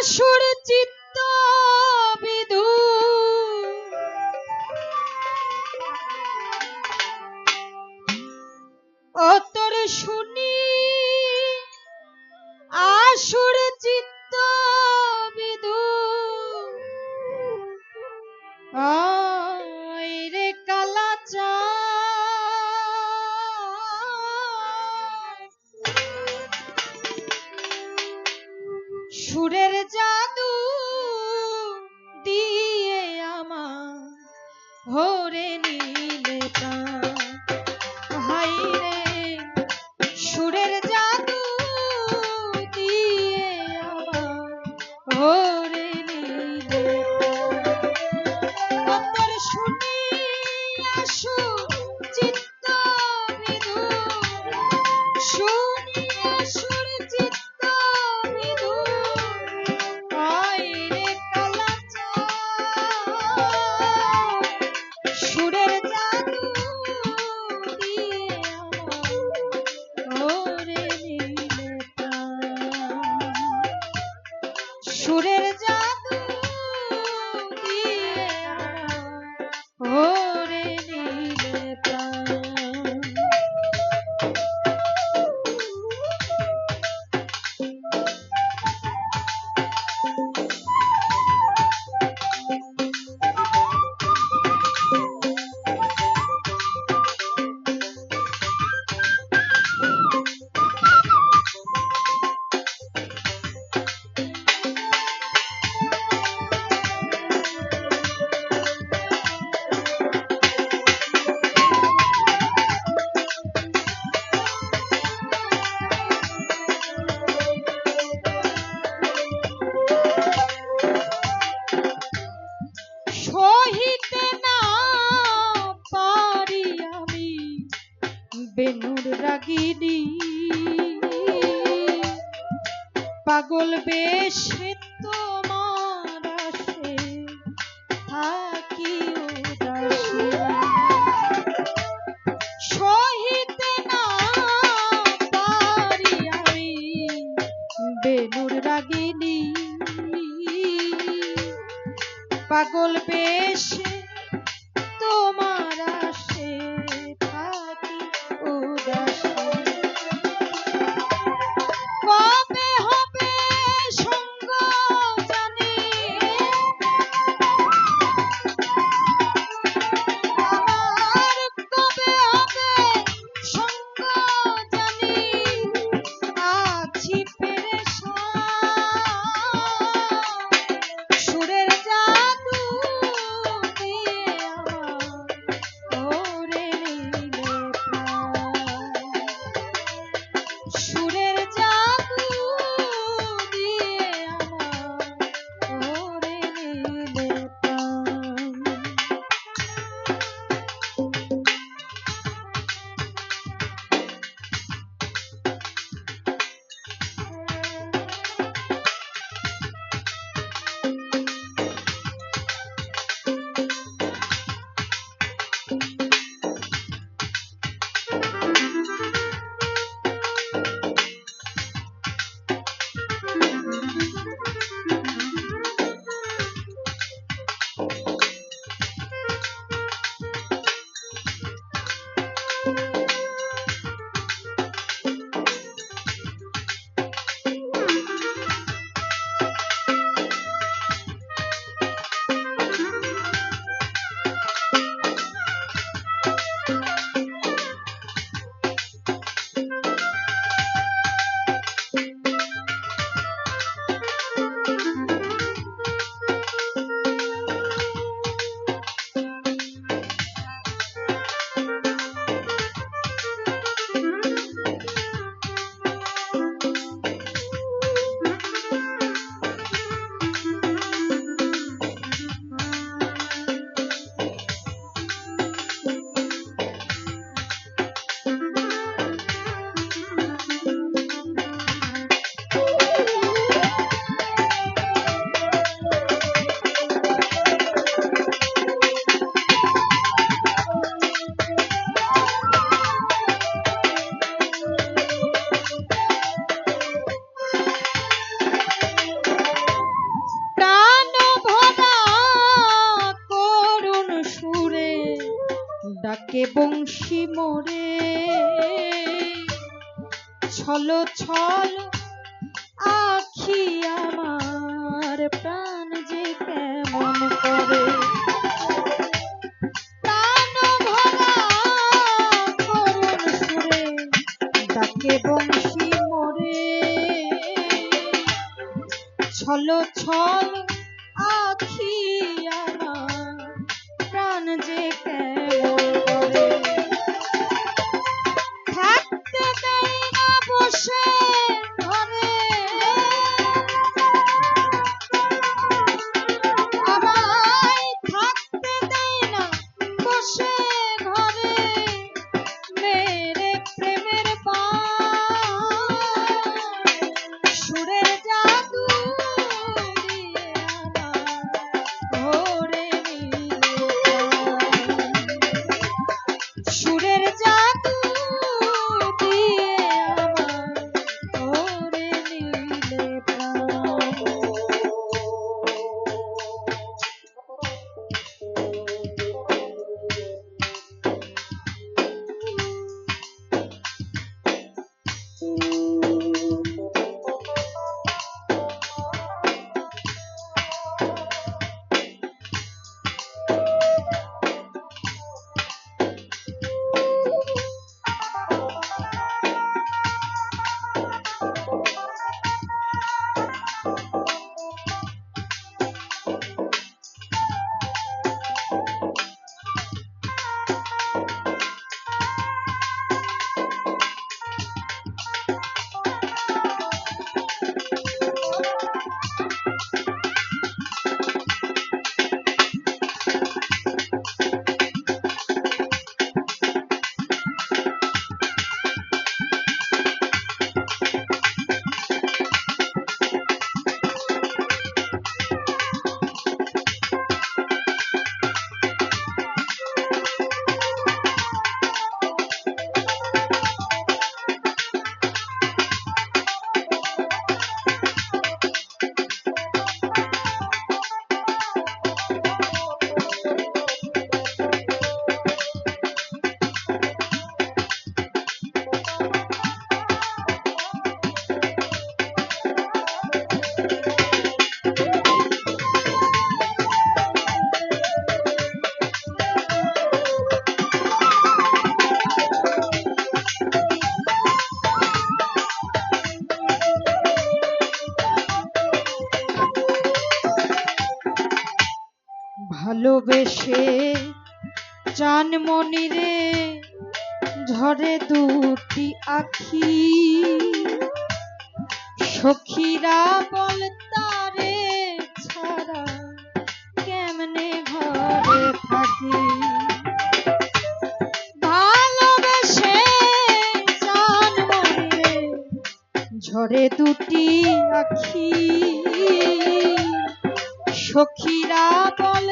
আসুর চিত্ত ডাকে বংশী মোরে। ছল ছল আখি আমার প্রাণ যে কেমন করে। ছল ছল আখি আমার প্রাণ যে ভালোবেসে চানমনি রে, ঝরে দুটি আখি। সখীরা বল তারে ছাড়া কেমনে ঘরে থাকি? ভালোবেসে চানমনি রে, ঝরে দুটি আখি। সখীরা বল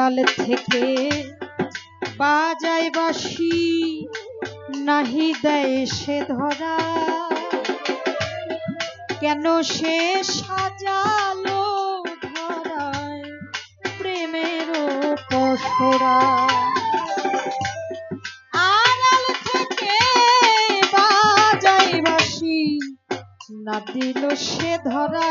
আড়াল থেকে বাজাই বাসি নাহি দেয় সে ধরা। কেন সে সাজালো ধরায় প্রেমের পশরা আড়াল থেকে বাজাই বাসি না দিল সে ধরা।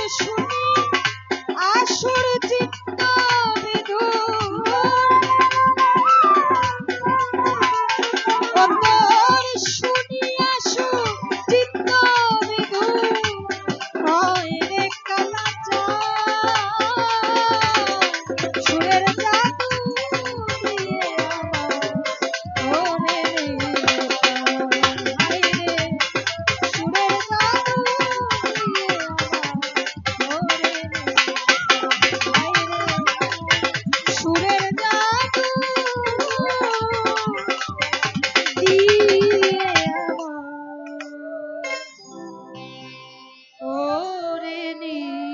আসর আসর চিন